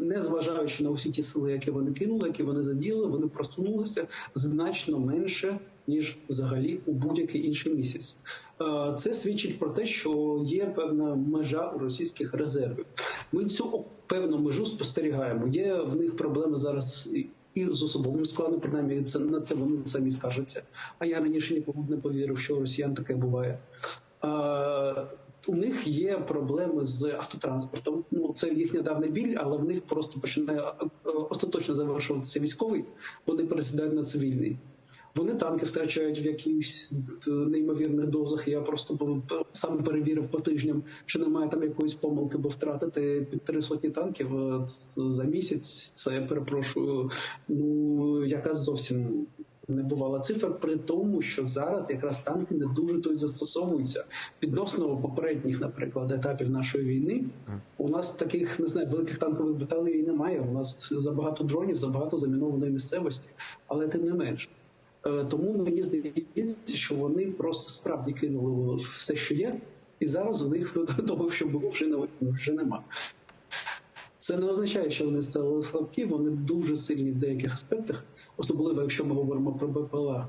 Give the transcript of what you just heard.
не зважаючи на усі ті сили, які вони кинули, які вони задіяли, вони просунулися значно менше ніж взагалі у будь-який інший місяць. Е, Це свідчить про те, що є певна межа у російських резервів. Ми цю певну межу спостерігаємо. Є в них проблеми зараз. і- з особовим складом, принаймні, це на це вони самі скажуться. А я раніше нікому не повірив, що у росіян таке буває. А, у них є проблеми з автотранспортом. Ну це їхня давна біль, але в них просто починає е, остаточно завершуватися військовий. Вони пересідають на цивільний. Вони танки втрачають в якихось е, неймовірних дозах. Я просто сам перевірив по тижням, чи немає там якоїсь помилки, бо втратити під три сотні танків е, за місяць. Це перепрошую. Ну якась зовсім не бувала цифра, при тому, що зараз якраз танки не дуже то й застосовуються відносно попередніх, наприклад, етапів нашої війни. У нас таких не знаю, великих танкових баталій немає. У нас забагато дронів, забагато замінованої місцевості, але тим не менш. Е, Тому мені здається, що вони просто справді кинули все, що є, і зараз у них того, що було, вже вже нема. Це не означає, що вони стали слабкі, вони дуже сильні в деяких аспектах, особливо якщо ми говоримо про БПЛА.